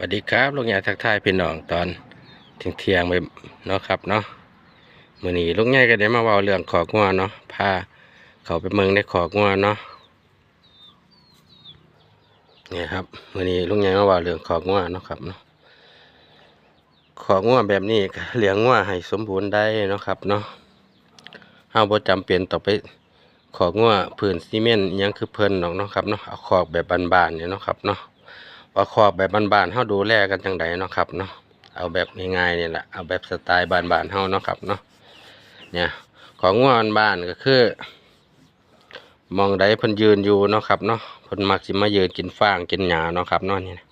สวัสดีครับลูกใหญ่ทักทายพี่น้องตอนเที่ยงเที่ยงไปเนาะครับเนาะมือนี้ลูกใหญ่ก็ได้มาเว้าเรื่องขอกงัวเนาะพาเขาไปเมืองในขอกงัวเนาะเนี่ยครับมือนี้ลูกใหญ่มาเว้าเรื่องขอกงัวเนาะครับเนาะขอกงัวแบบนี้เลี้ยงงัวให้สมบูรณ์ได้เนาะครับเนาะเฮาบ่จำเป็นต้องไปขอกงัวพื้นซีเมนต์ยังคือเพิ่นหรอกเนาะครับเนาะเอาขอกแบบบานๆเนี่ยเนาะครับเนาะ ว่าคอกแบบบ้านๆเฮาดูแลกันจังไดเนาะครับเนาะเอาแบบง่ายๆนี่แหละเอาแบบสไตล์บ้านๆเฮาเนาะครับเนาะเนี่ยของง่วนบ้านก็คือ มองใดเพิ่นยืนอยู่เนาะครับเนาะเพิ่นมักสิมายืนกินฟางกินหญ้าเนาะครับเนาะนี่นะ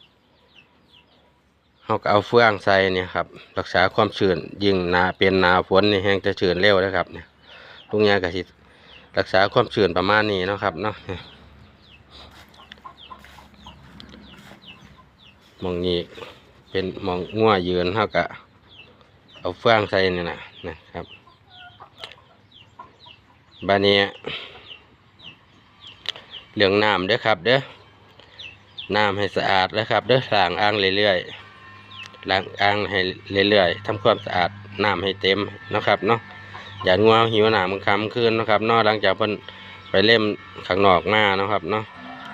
เฮาก็เอาเฟืองใส่เนี่ยครับรักษาความชื้นยิ่งหนาเป็นหนาฝนนี่แฮงจะชื้นเร็วนะครับเนี่ยลุงยาก็สิรักษาความชื้นประมาณนี้เนาะครับเนาะเนี่ย ห มองนี้เป็นมองงัวยืนเท่ากับเอาเฟืองใส่นี่นะนะครับบานนี้เหลืองน้ำเด้อครับเด้อน้ำให้สะอาดนะครับเด้อล้างอ่างเรื่อยๆล้างอ่างให้เรื่อยๆทำความสะอาดน้ำให้เต็มนะครับเนาะอย่างัวหิวหน้ำมันคำขึ้นนะครับเนาะหลังจากเพิ่นไปเล่มข้างนอกมานะครับเนาะ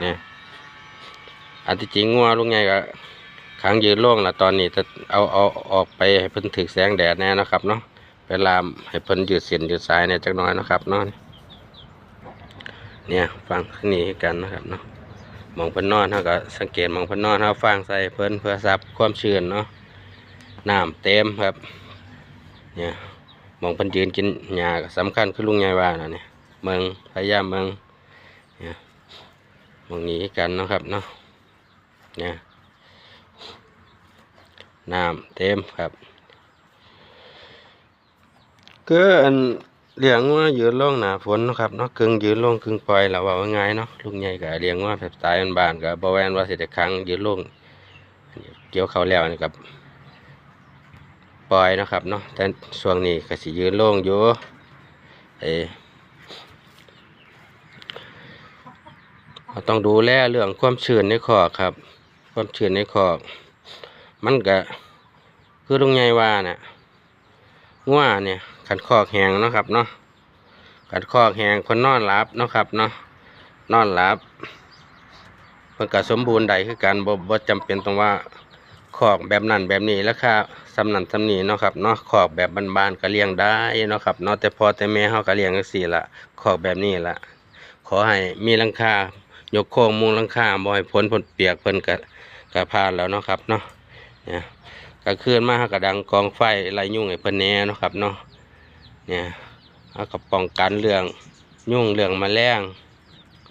เนี่ยอันที่จริงงัวลุงใหญ่ก็ ค้างยืนล่วงละตอนนี้จะเอาเอาออกไปให้เพิ่นถึกแสงแดดแน่นะครับเนาะไปลามให้เพิ่นยืดเส้นหยืดสายเนี่ยจักน่อยนะครับเนาะเนี่ยฟังข้างนี้กันนะครับเนาะมองเพิ่นนอนเฮาก็สังเกตมองเพิ่นนอนเฮาฟังใส่เพิ่นเพื่อซับความชื้นเนาะน้ำเต็มครับเนี่ยมองเพิ่นยืนกินหญ้าสำคัญคือลุงใหญ่ว่านะเนี่ยเมืองพยายามเมืองเนี่ยมองนี้กันนะครับเนาะเนี่ย น้ำเต็มครับก็อันเลี้ยงว่ายืนลงหนาฝนนะครับเนาะกึ่งยืนลงกึ่งปล่อยแล้วว่าง่ายเนาะลูกใหญ่ก็เลี้ยงว่าแบบสไตล์บ้านก็บ่แม่นว่าเสิได้ครั้งยืนลงเกี่ยวเขาแล้วนี่กับปล่อยนะครับเนาะแต่ช่วงนี้ก็สิยืนลงอยู่เอต้องดูแลเรื่องความชื้นในคอครับ ความชื้นในคอ มันก็คือลุงใหญ่ว่าน่ะงัวเนี่ยขันคอกแหงเนาะครับเนาะขันคอกแหงคนนอนหลับเนาะครับเนาะนอนหลับเพิ่นก็สมบูรณ์ใดคือการบ่บ่จำเป็นต้องว่าคอกแบบนั้นแบบนี้ราคาสำนันสำนีเนาะครับเนาะคอกแบบบานๆก็เลี้ยงได้เนาะครับเนาะแต่พอแต่แม่เฮาก็เลี้ยงจังซี่ละคอกแบบนี้ละขอให้มีลังคายกโครงมุงลังคาบ่ให้พ้นพ้นเปียกเพิ่นก็ก็ผ่านแล้วเนาะครับเนาะ เนี่ยกลางคืนมาก็ดังกองไฟไล่ยุ่งไอ้เพิ่นแน่นะครับเนาะเนี่ยเอากับป้องกันเรื่องยุ่งเรื่องมแมลง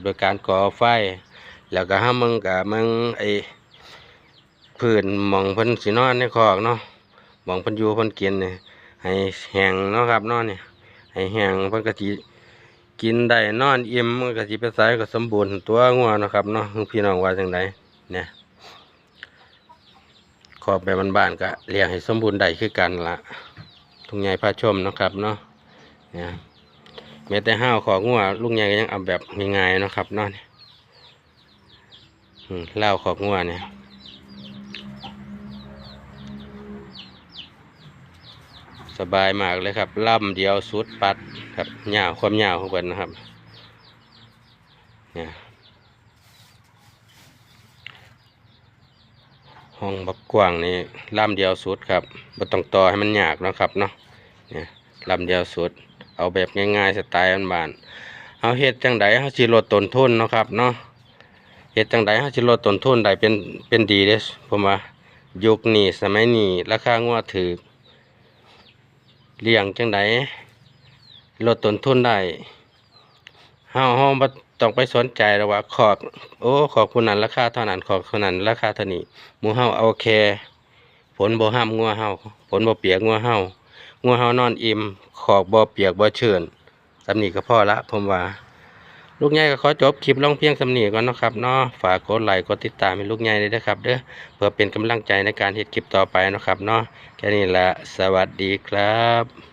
โดยการก่อไฟ แล้วก็ห้ามมึงกับมึงไอ้พื้นหมองเพิ่นสินอนในคอกเนาะหมองเพิ่นอยู่เพิ่นกินเนี่ยให้แห้งเนาะครับเนาะเนี่ยให้แห้งเพิ่นก็สิกินได้นอนอิ่มก็สิไปไสก็สมบูรณ์ตัวงัวนะครับเนาะพี่น้องว่าจังไดเนี่ย ขอบแบบบ้านๆก็เลี้ยงให้สมบูรณ์ได้คือกันละลุงใหญ่พาชมนะครับเนาะเนี่ยแม้แต่ห้าวของงัวลุงใหญ่ก็ยังเอาแบบง่ายๆนะครับเนาะเนี่ยอืมเหล้าของงัวเนี่ยสบายมากเลยครับล่ำเดียวสุดปัดครับยาวความยาวของเพิ่นนะครับเนี่ย ห้องบักกว้างนี่ลำเดียวสุดครับบ่ต้องต่อให้มันยากนะครับเนาะเนี่ยลำเดียวสุด เอาแบบง่ายๆสไตล์บ้านๆเอาเฮ็ดจังใดเฮาสิลดต้นทุนเนาะครับเนาะเฮ็ดจังใดเฮาสิลดต้นทุนได้เป็นเป็นดีเด้ผมว่ายุคนี้สมัยนี้ราคางัวถูกเลี้ยงจังใดลดต้นทุนได้เฮาเฮาบ่ ต้องไปสนใจหรอกว่าขอกโอ้ขอกคนนั้นราคาเท่านั้นขอกคนนั้นราคาเท่านี้หมูเฮาเอาแค่ฝนบ่ห้ามงัวเฮาฝนบ่เปียกงัวเฮางัวเฮานอนอิ่มขอกบ่เปียกบ่เชื้นสำนีก็พอละผมว่า ลูกใหญ่ก็ขอจบคลิปลงเพียงสำนีก่อนนะครับเนาะฝากกดไลค์กดติดตามให้ลูกใหญ่เลยนะครับเด้อเพื่อเป็นกำลังใจในการเฮ็ดคลิปต่อไปนะครับเนาะแค่นี้ละสวัสดีครับ